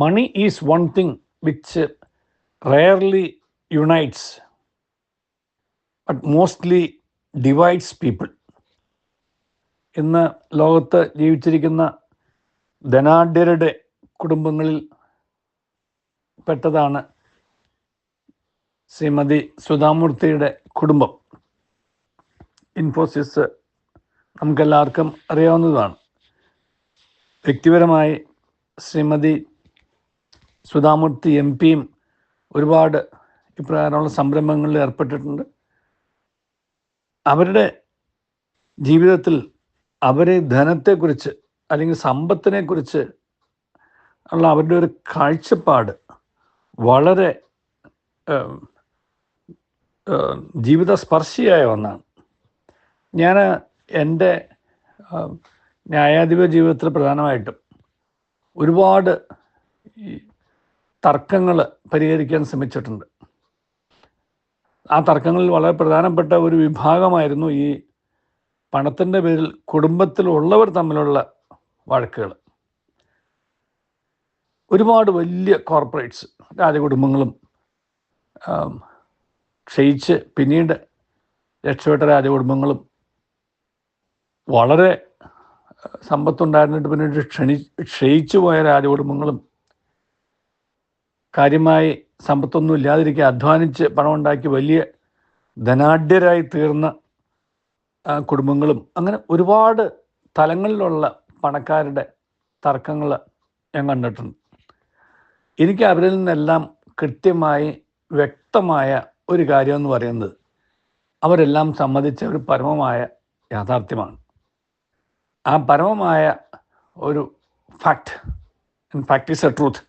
money is one thing which rarely unites but mostly divides people ഇന്ന് ലോകത്ത് ജീവിച്ചിരിക്കുന്ന ധനാഢ്യരുടെ കുടുംബങ്ങളിൽ പെട്ടതാണ് ശ്രീമതി സുധാമൂർത്തിയുടെ കുടുംബം. ഇൻഫോസിസ് നമുക്കെല്ലാവർക്കും അറിയാവുന്നതാണ്. വ്യക്തിപരമായി ശ്രീമതി സുധാമൂർത്തി എം പിയും ഒരുപാട് ഇപ്രകാരമുള്ള സംരംഭങ്ങളിൽ ഏർപ്പെട്ടിട്ടുണ്ട്. അവരുടെ ജീവിതത്തിൽ അവരെ ധനത്തെക്കുറിച്ച് അല്ലെങ്കിൽ സമ്പത്തിനെക്കുറിച്ച് ഉള്ള അവരുടെ ഒരു കാഴ്ചപ്പാട് വളരെ ജീവിത സ്പർശിയായ ഒന്നാണ്. ഞാൻ എന്റെ ന്യായാധിപ ജീവിതത്തിൽ പ്രധാനമായിട്ടും ഒരുപാട് തർക്കങ്ങൾ പരിഹരിക്കാൻ ശ്രമിച്ചിട്ടുണ്ട്. ആ തർക്കങ്ങളിൽ വളരെ പ്രധാനപ്പെട്ട ഒരു വിഭാഗമായിരുന്നു ഈ പണത്തിന്റെ പേരിൽ കുടുംബത്തിലുള്ളവർ തമ്മിലുള്ള വഴക്കുകൾ ഒരുപാട് വലിയ കോർപ്പറേറ്റ്സ് രാജകുടുംബങ്ങളും ക്ഷയിച്ച് പിന്നീട് രക്ഷപ്പെട്ട രാജകുടുംബങ്ങളും വളരെ സമ്പത്തുണ്ടായിരുന്നിട്ട് പിന്നീട് ക്ഷണി ക്ഷയിച്ചു പോയ രാജകുടുംബങ്ങളും കാര്യമായി സമ്പത്തൊന്നും ഇല്ലാതിരിക്കുക അധ്വാനിച്ച് പണം ഉണ്ടാക്കി വലിയ ധനാഢ്യരായി തീർന്ന കുടുംബങ്ങളും അങ്ങനെ ഒരുപാട് തലങ്ങളിലുള്ള പണക്കാരുടെ തർക്കങ്ങൾ ഞാൻ കണ്ടിട്ടുണ്ട്. എനിക്ക് അവരിൽ നിന്നെല്ലാം കൃത്യമായി വ്യക്തമായ ഒരു കാര്യം എന്ന് പറയുന്നത് അവരെല്ലാം സമ്മതിച്ച ഒരു പരമമായ യാഥാർത്ഥ്യമാണ്. ആ പരമമായ ഒരു fact fact is a truth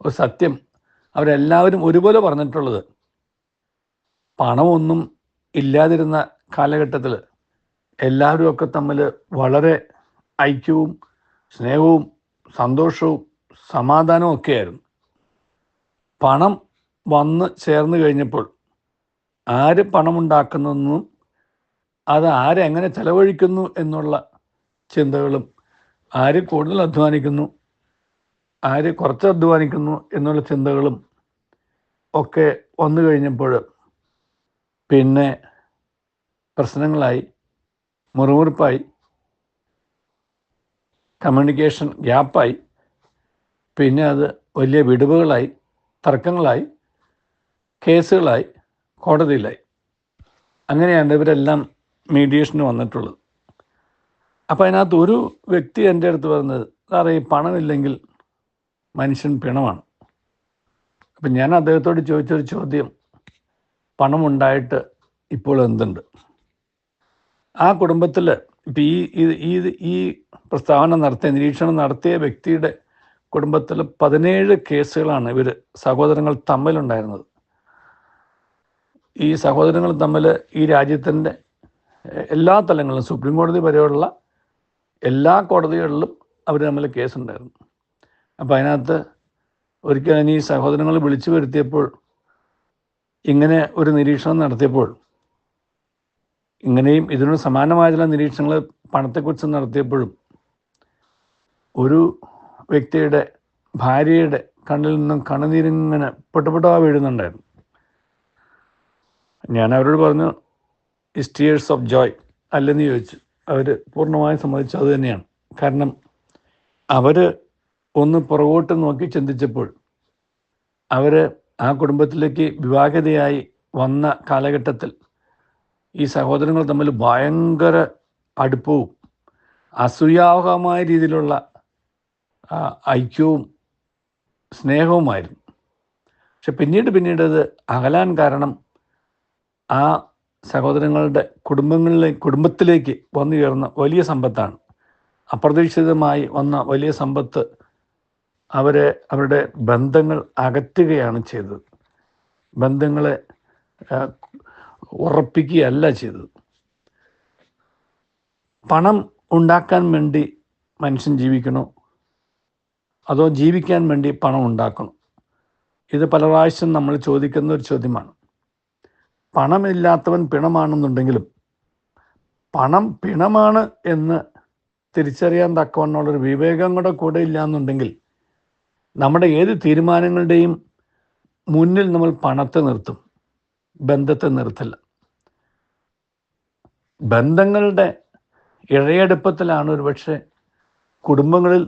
ഒരു സത്യം അവരെല്ലാവരും ഒരുപോലെ പറഞ്ഞിട്ടുള്ളത്. പണമൊന്നും ഇല്ലാതിരുന്ന കാലഘട്ടത്തിൽ എല്ലാവരും ഒക്കെ തമ്മിൽ വളരെ ഐക്യവും സ്നേഹവും സന്തോഷവും സമാധാനവും ഒക്കെയായിരുന്നു. പണം വന്ന് ചേർന്ന് കഴിഞ്ഞപ്പോൾ ആര് പണമുണ്ടാക്കുന്നെന്നും അത് ആരെങ്ങനെ ചെലവഴിക്കുന്നു എന്നുള്ള ചിന്തകളും ആര് കൂടുതൽ അധ്വാനിക്കുന്നു ആര് കുറച്ച് അധ്വാനിക്കുന്നു എന്നുള്ള ചിന്തകളും ഒക്കെ വന്നു കഴിഞ്ഞപ്പോൾ പിന്നെ പ്രശ്നങ്ങളായി മുറിമുറിപ്പായി കമ്മ്യൂണിക്കേഷൻ ഗ്യാപ്പായി പിന്നെ അത് വലിയ വിടുവുകളായി തർക്കങ്ങളായി കേസുകളായി കോടതിയിലായി. അങ്ങനെയാണ് ഇവരെല്ലാം മീഡിയേഷന് വന്നിട്ടുള്ളത്. അപ്പോൾ അതിനകത്ത് ഒരു വ്യക്തി എന്റെ അടുത്ത് പറഞ്ഞത് സാറേ ഈ പണമില്ലെങ്കിൽ മനുഷ്യൻ പിണമാണ്. അപ്പം ഞാൻ അദ്ദേഹത്തോട് ചോദിച്ചൊരു ചോദ്യം. പണമുണ്ടായിട്ട് ഇപ്പോൾ എന്തുണ്ട്? ആ കുടുംബത്തിൽ ഇപ്പം ഈ ഈ ഈ പ്രസ്താവന നടത്തിയ നിരീക്ഷണം നടത്തിയ വ്യക്തിയുടെ കുടുംബത്തിൽ പതിനേഴ് കേസുകളാണ് ഇവർ സഹോദരങ്ങൾ തമ്മിലുണ്ടായിരുന്നത്. ഈ സഹോദരങ്ങൾ തമ്മിൽ ഈ രാജ്യത്തിന്റെ എല്ലാ തലങ്ങളിലും സുപ്രീം കോടതി വരെയുള്ള എല്ലാ കോടതികളിലും അവർ തമ്മിൽ കേസുണ്ടായിരുന്നു. അപ്പോൾ അതിനകത്ത് ഒരിക്കലും ഈ സഹോദരങ്ങൾ വിളിച്ചു വരുത്തിയപ്പോൾ ഇങ്ങനെ ഒരു നിരീക്ഷണം നടത്തിയപ്പോൾ ഇങ്ങനെയും ഇതിനോട് സമാനമായ ചില നിരീക്ഷണങ്ങൾ പണത്തെക്കുറിച്ച് നടത്തിയപ്പോഴും ഒരു വ്യക്തിയുടെ ഭാര്യയുടെ കണ്ണിൽ നിന്നും കണ്ണുനീരിങ്ങനെ പൊട്ടപ്പൊട്ടാ വീഴുന്നുണ്ടായിരുന്നു. ഞാൻ അവരോട് പറഞ്ഞു ഇസ്റ്റിയേഴ്സ് ഓഫ് ജോയ് അല്ലെന്ന് ചോദിച്ചു. അവർ പൂർണമായും സമ്മതിച്ചു അത് തന്നെയാണ്. കാരണം അവർ ഒന്ന് പുറകോട്ട് നോക്കി ചിന്തിച്ചപ്പോൾ അവർ ആ കുടുംബത്തിലേക്ക് വിവാഹിതയായി വന്ന കാലഘട്ടത്തിൽ ഈ സഹോദരങ്ങൾ തമ്മിൽ ഭയങ്കര അടുപ്പവും അസൂയാവഹമായ രീതിയിലുള്ള ഐക്യവും സ്നേഹവുമായിരുന്നു. പക്ഷെ പിന്നീട് പിന്നീട് അത് അകലാൻ കാരണം ആ സഹോദരങ്ങളുടെ കുടുംബങ്ങളിലെ കുടുംബത്തിലേക്ക് വന്നു ചേർന്ന വലിയ സമ്പത്താണ്. അപ്രതീക്ഷിതമായി വന്ന വലിയ സമ്പത്ത് അവരെ അവരുടെ ബന്ധങ്ങൾ അകറ്റുകയാണ് ചെയ്തത്. ബന്ധങ്ങളെ ഉറപ്പിക്കുകയല്ല ചെയ്തത്. പണം ഉണ്ടാക്കാൻ വേണ്ടി മനുഷ്യൻ ജീവിക്കണോ? അതോ ജീവിക്കാൻ വേണ്ടി പണം ഉണ്ടാക്കണം? ഇത് പല പ്രാവശ്യം നമ്മൾ ചോദിക്കുന്ന ഒരു ചോദ്യമാണ്. പണമില്ലാത്തവൻ പിണമാണെന്നുണ്ടെങ്കിലും പണം പിണമാണ് എന്ന് തിരിച്ചറിയാൻ തക്കവണ്ണമുള്ളൊരു വിവേകം കൂടെ കൂടെ ഇല്ല എന്നുണ്ടെങ്കിൽ നമ്മുടെ ഏത് തീരുമാനങ്ങളുടെയും മുന്നിൽ നമ്മൾ പണത്തെ നിർത്തും ബന്ധത്തെ നിർത്തില്ല. ബന്ധങ്ങളുടെ ഇഴയെടുപ്പത്തിലാണ് ഒരുപക്ഷെ കുടുംബങ്ങളിൽ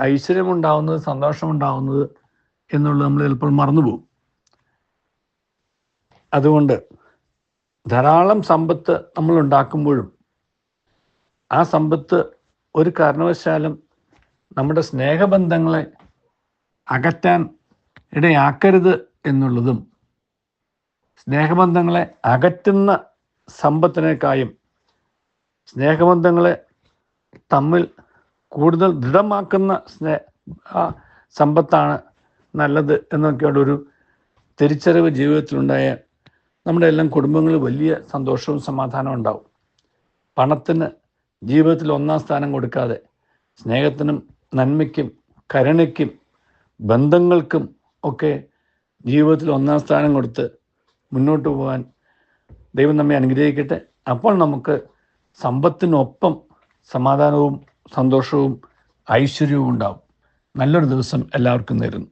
ഐശ്വര്യമുണ്ടാവുന്നത് സന്തോഷമുണ്ടാവുന്നത് എന്നുള്ളത് നമ്മൾ ചിലപ്പോൾ മറന്നുപോകും. അതുകൊണ്ട് ധാരാളം സമ്പത്ത് നമ്മൾ ഉണ്ടാക്കുമ്പോഴും ആ സമ്പത്ത് ഒരു കാരണവശാലും നമ്മുടെ സ്നേഹബന്ധങ്ങളെ അകറ്റാൻ ഇടയാക്കരുത് എന്നുള്ളതും സ്നേഹബന്ധങ്ങളെ അകറ്റുന്ന സമ്പത്തിനേക്കായും സ്നേഹബന്ധങ്ങളെ തമ്മിൽ കൂടുതൽ ദൃഢമാക്കുന്ന സ്നേ സമ്പത്താണ് നല്ലത് എന്നൊക്കെയുള്ള ഒരു തിരിച്ചറിവ് ജീവിതത്തിലുണ്ടായ നമ്മുടെ എല്ലാം കുടുംബങ്ങളിൽ വലിയ സന്തോഷവും സമാധാനവും ഉണ്ടാവും. പണത്തിന് ജീവിതത്തിൽ ഒന്നാം സ്ഥാനം കൊടുക്കാതെ സ്നേഹത്തിനും നന്മയ്ക്കും കരുണയ്ക്കും ബന്ധങ്ങൾക്കും ഒക്കെ ജീവിതത്തിൽ ഒന്നാം സ്ഥാനം കൊടുത്ത് മുന്നോട്ട് പോകാൻ ദൈവം നമ്മെ അനുഗ്രഹിക്കട്ടെ. അപ്പോൾ നമുക്ക് സമ്പത്തിനൊപ്പം സമാധാനവും സന്തോഷവും ഐശ്വര്യവും ഉണ്ടാവും. നല്ലൊരു ദിവസം എല്ലാവർക്കും നേരുന്നു.